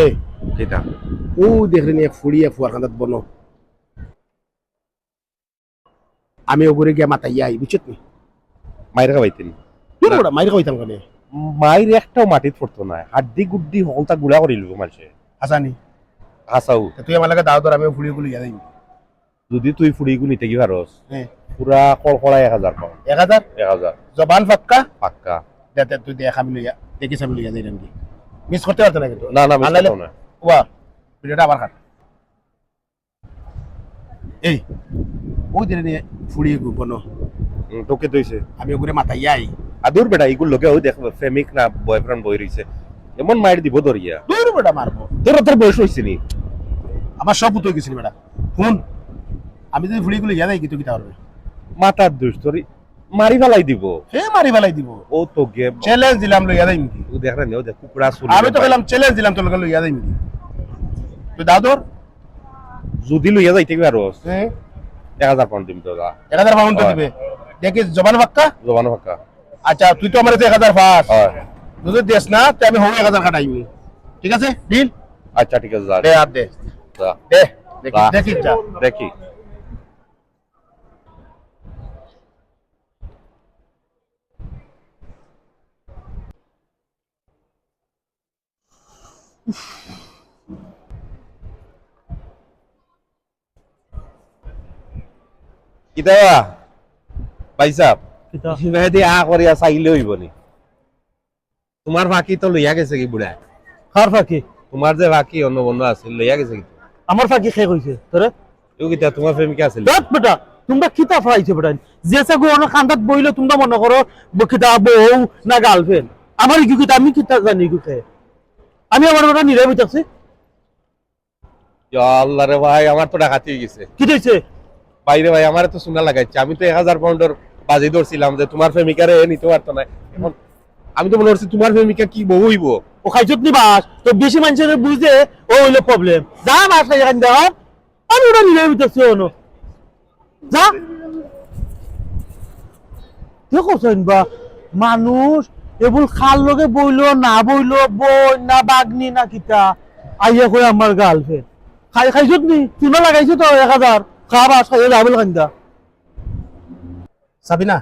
এই কিতা? ও দেখলেন এক ফুড়িয়ে ফুয়ার খান্দাত বনো। আমি ওগুলো গিয়ে মাতাই আই বুঝছত নি? মায়ের খাবাইতেন তোর বড় মাইরে কইতাম কেন? মায়ের একটাও মাটিত পড়তো না হাড্ডি গুড্ডি হলতা গুড়া করে লিব মানুষে হাসানি হাসাও তুই আমার লাগে দাও তোর আমি ফুড়িয়ে গুলো দিই যদি তুই ফুড়িগু নিতে কি পারস পুরা কড়কড়া এক হাজার পাউন্ড এক হাজার এক হাজার জবান ফাক্কা পাক্কা। তুই দেখ আমি লইয়া দেখি আমি লইয়া দিই নাকি মিস করতে পারতো না কিন্তু। না না মিস করতাম না। ওয়া ভিডিওটা আবার কাট। এই ওই দিনে নিয়ে ফুড়িয়ে গু তোকে দইছে আমি ওগুলো মাতাই আই আদুর বেটা এগুলো লোকে ওই দেখ ফেমিক না বয়ফ্রেন্ড বই রইছে। এমন মায়ের দিব দরিয়া। দূর বেটা মারবো। তোর তোর বয়স হইছে নি? আমার সব পুতো গেছিল বেটা। শুন আমি যদি ফুড়ি গুলো ইয়া দেয় কিন্তু কিতা পারবে মাথার দোষ তোর মারি ফেলাই দিব। হে মারি ফেলাই দিব। ও তো গে চ্যালেঞ্জ দিলাম লইয়া দেয় নাকি ও দেখ না ও দেখ কুকুরা চুরি আমি তো বললাম চ্যালেঞ্জ দিলাম তোর লইয়া তুই দাও তোর। যদি লইয়া যাইতে কি পারস হ্যাঁ এক হাজার পাউন্ড দিম তো এক হাজার পাউন্ড তো দিবে। দেখি জবান ফাক্কা? জবানো ফাঁকা আচ্ছা তুই তো আমার এক হাজার পাস। হয়। যদি দেশ না তো আমি এক হাজার কাটাইমি ঠিক আছে? ডিল আচ্ছা ঠিক আছে যা। দে আর দে। দে দেখি দেখি যা। দেখি। কিতা? পাইসাব সিবাহেদি আ করিয়া চাইলে হইব নি তোমার বাকি তো লইয়া গেছে কি বুড়া কার ফাঁকি? তোমার যে বাকি অন্য বন্ধ আছিল লইয়া গেছে কি? আমার ফাঁকি শেষ হয়েছে তোরে ও কিতা তোমার প্রেমিকা আছিল। দেখ বেটা তোমরা কিতা ফাইছে বেটা? যে সাগু অনেক কান্দাত বইলে তোমরা মনে করো কিতা বউ না গার্লফ্রেন্ড আমার ইগু কিতা আমি কিতা জানি কে? আমি আমার নিরামিত আছি। ইয়া আল্লাহ রে ভাই আমার তো ডাকাতি হয়ে গেছে। কি হয়েছে বাইরে ভাই আমার তো শোনা লাগাইছে। আমি তো এক হাজার পাউন্ডের বাজি ধরছিলাম যে তোমার প্রেমিকারে নিতে পারতো না। এখন আমি তো মনে করছি তোমার প্রেমিকা কি বউ হইব? ও খাইছত নি বাস? তো বেশি মানুষের বুঝে ও হইল প্রবলেম যা বাস খাই এখান দেওয়া আমি ওটা নিরামিত আছি অনো যা। দেখছেন বা মানুষ এবুল খাল লগে বইলো না বইলো বই না বাগনি না কিতা। আইয়া কই আমার গার্লফ্রেন্ড খাই খাইছত নি? চুনা লাগাইছো তো এক হাজার। খা বাস খাইয়া যাবল খান্দা সাবিনা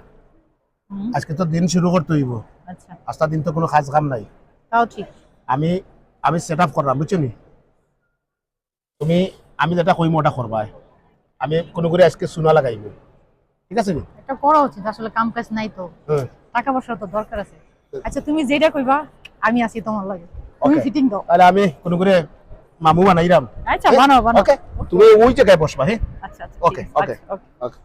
আজকে তো দিন শুরু করতে হইব। আচ্ছা। আজটা দিন তো কোনো কাজ কাম নাই। তাও ঠিক। আমি আমি সেট আপ করলাম বুঝছ নি? তুমি আমি যেটা কইম ওটা করবা আমি কোনো করে আজকে সোনা লাগাইব। ঠিক আছে নি? একটা করা উচিত আসলে কাম কাজ নাই তো। টাকা পয়সা তো দরকার আছে। আচ্ছা তুমি যেটা কইবা আমি আছি তোমার লাগে। তুমি ফিটিং দাও। তাহলে আমি কোনো করে মামু বানাইরাম। আচ্ছা বানাও বানাও। ওকে তুমি ওই জায়গায় বসবা হ্যাঁ আচ্ছা আচ্ছা ওকে okay. ওকে